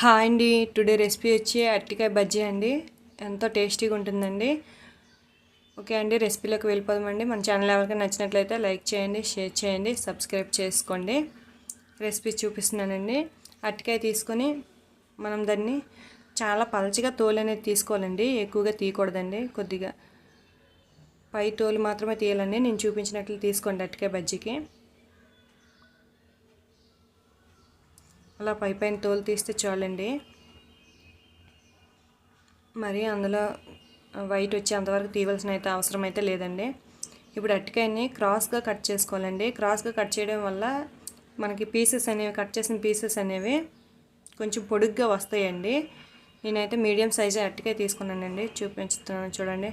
Hi అండి. Today recipe వచ్చి అరటికాయ బజ్జీ అండి. ఎంతో టేస్టీగా ఉంటుందండి. ఓకే అండి రెసిపీలోకి వెళ్ళిపోదామండి. మన ఛానల్ ఎవరికైనా నచ్చినట్లయితే లైక్ చేయండి షేర్ చేయండి సబ్స్క్రైబ్ చేసుకోండి. రెసిపీ చూపిస్తున్నానండి. అరటికాయ తీసుకొని మనం దాన్ని చాలా పలచగా తోలు అనేది తీసుకోవాలండి. ఎక్కువగా తీయకూడదండి. కొద్దిగా పై తోలు మాత్రమే తీయాలండి. నేను చూపించినట్లు తీసుకోండి అరటికాయ బజ్జీకి. అలా పై పైన తోలు తీస్తే చాలండి. మరి అందులో వైట్ వచ్చి అంతవరకు తీయవలసిన అయితే అవసరం అయితే లేదండి. ఇప్పుడు అరటికాయని క్రాస్గా కట్ చేసుకోవాలండి. క్రాస్గా కట్ చేయడం వల్ల మనకి పీసెస్ అనేవి కట్ చేసిన పీసెస్ అనేవి కొంచెం పొడుగ్గా వస్తాయండి. నేనైతే మీడియం సైజు అరటికాయ తీసుకున్నానండి. చూపించుతున్నాను చూడండి.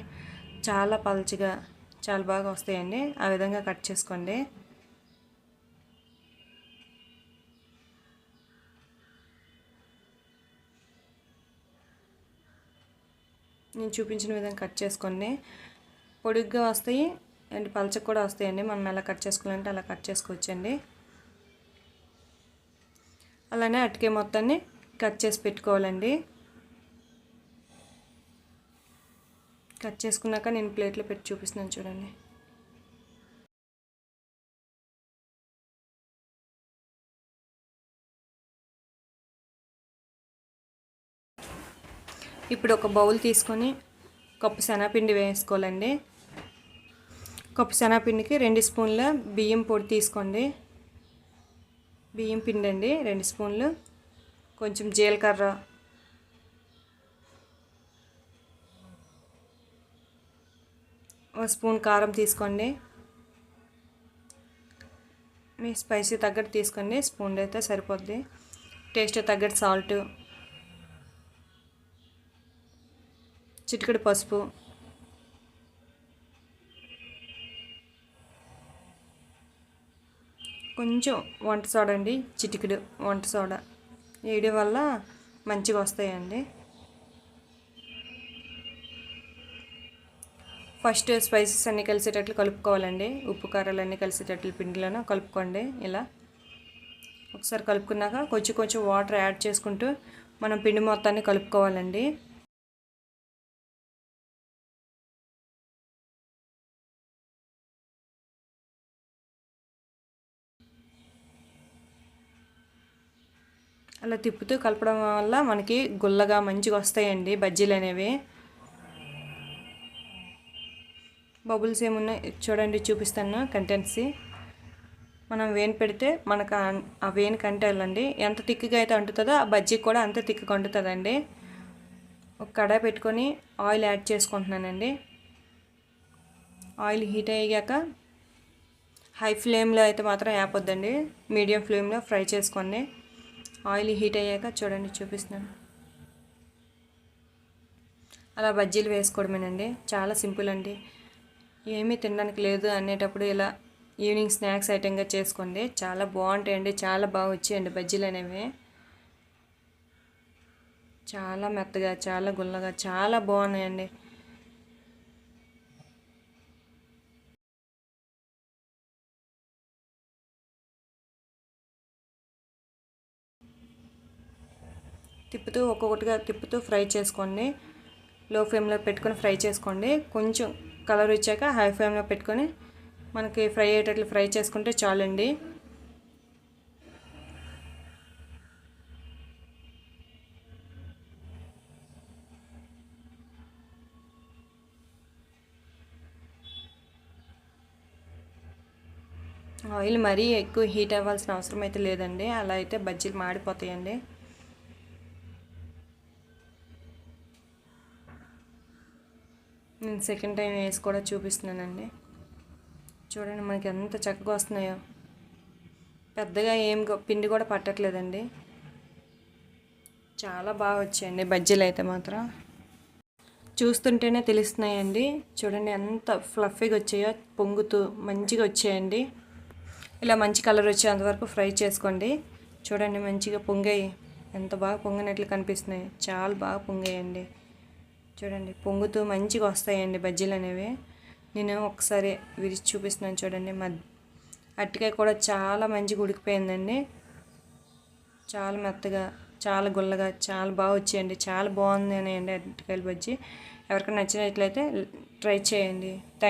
చాలా పల్చగా చాలా బాగా వస్తాయండి. ఆ విధంగా కట్ చేసుకోండి. నేను చూపించిన విధంగా కట్ చేసుకోండి. పొడుగ్గా వస్తాయి అండ్ పలచకు కూడా వస్తాయండి. మనం ఎలా కట్ చేసుకోవాలంటే అలా కట్ చేసుకోవచ్చండి. అలానే అటుకే మొత్తాన్ని కట్ చేసి పెట్టుకోవాలండి. కట్ చేసుకున్నాక నేను ప్లేట్లో పెట్టి చూపిస్తున్నాను చూడండి. ఇప్పుడు ఒక బౌల్ తీసుకొని కప్పు శనగపిండి వేసుకోవాలండి. కప్పు శనగపిండికి రెండు స్పూన్ల బియ్యం పొడి తీసుకోండి. బియ్యం పిండి అండి రెండు స్పూన్లు. కొంచెం జీలకర్ర. ఒక స్పూన్ కారం తీసుకోండి. మీ స్పైసీ తగ్గట్టు తీసుకోండి స్పూన్ అయితే సరిపోద్ది. టేస్ట్ తగ్గట్టు సాల్ట్. చిటికడి పసుపు. కొంచెం వంట సోడా అండి చిటికెడు వంట సోడా. వేయడం వల్ల మంచిగా వస్తాయండి. ఫస్ట్ స్పైసెస్ అన్నీ కలిసేటట్లు కలుపుకోవాలండి. ఉప్పు కారాలు అన్నీ కలిసేటట్లు పిండిలో కలుపుకోండి ఇలా. ఒకసారి కలుపుకున్నాక కొంచెం కొంచెం వాటర్ యాడ్ చేసుకుంటూ మనం పిండి మొత్తాన్ని కలుపుకోవాలండి. అలా తిప్పుతూ కలపడం వల్ల మనకి గుల్లగా మంచిగా వస్తాయండి బజ్జీలు అనేవి. బబుల్స్ ఏమున్నాయి? చూడండి చూపిస్తాను కంటెన్సీ మనం వేని పెడితే మనకు ఆ వేని కంటెళ్ళండి ఎంత తిక్కుగా అయితే అంటుతుందో ఆ బజ్జీ కూడా అంత తిక్కుగా అంటుతుందండి. ఒక కడాయి పెట్టుకొని ఆయిల్ యాడ్ చేసుకుంటున్నానండి. ఆయిల్ హీట్ అయ్యాక హై ఫ్లేమ్లో అయితే మాత్రం యాపొద్దండి. మీడియం ఫ్లేమ్లో ఫ్రై చేసుకోండి. ఆయిల్ హీట్ అయ్యాక చూడండి చూపిస్తున్నాను. అలా బజ్జీలు వేసుకోవడమేనండి. చాలా సింపుల్ అండి. ఏమీ తినడానికి లేదు అనేటప్పుడు ఇలా ఈవినింగ్ స్నాక్స్ ఐటెంగా చేసుకోండి. చాలా బాగుంటాయండి. చాలా బాగా వచ్చాయండి బజ్జీలు అనేవి. చాలా మెత్తగా చాలా గుల్లగా చాలా బాగున్నాయండి. తిప్పుతూ ఒక్కొక్కటిగా తిప్పుతూ ఫ్రై చేసుకోండి. లో ఫ్లేమ్లో పెట్టుకొని ఫ్రై చేసుకోండి. కొంచెం కలర్ వచ్చాక హై ఫ్లేమ్లో పెట్టుకొని మనకి ఫ్రై అయ్యేటట్లు ఫ్రై చేసుకుంటే చాలండి. ఆయిల్ మరీ ఎక్కువ హీట్ అవ్వాల్సిన అవసరం అయితే లేదండి. అలా అయితే బజ్జీలు మాడిపోతాయండి. నేను సెకండ్ టైం వేసి కూడా చూపిస్తున్నానండి. చూడండి మనకి ఎంత చక్కగా వస్తున్నాయో. పెద్దగా ఏం పిండి కూడా పట్టట్లేదండి. చాలా బాగా వచ్చాయండి బజ్జీలు అయితే మాత్రం. చూస్తుంటేనే తెలుస్తున్నాయండి. చూడండి ఎంత ఫ్లఫీగా వచ్చాయో పొంగుతూ మంచిగా వచ్చాయండి. ఇలా మంచి కలర్ వచ్చేంతవరకు ఫ్రై చేసుకోండి. చూడండి మంచిగా పొంగాయి. ఎంత బాగా పొంగినట్లు కనిపిస్తున్నాయి. చాలా బాగా పొంగాయండి. చూడండి పొంగుతూ మంచిగా వస్తాయండి బజ్జీలు అనేవి. నేను ఒకసారి విరిచి చూపిస్తున్నాను చూడండి మద్ అట్టికాయ కూడా చాలా మంచిగా ఉడికిపోయిందండి. చాలా మెత్తగా చాలా గుల్లగా చాలా బాగా వచ్చాయండి. చాలా బాగుంది అండి అరటికాయల బజ్జీ. ఎవరికైనా నచ్చినట్లయితే ట్రై చేయండి. థ్యాంక్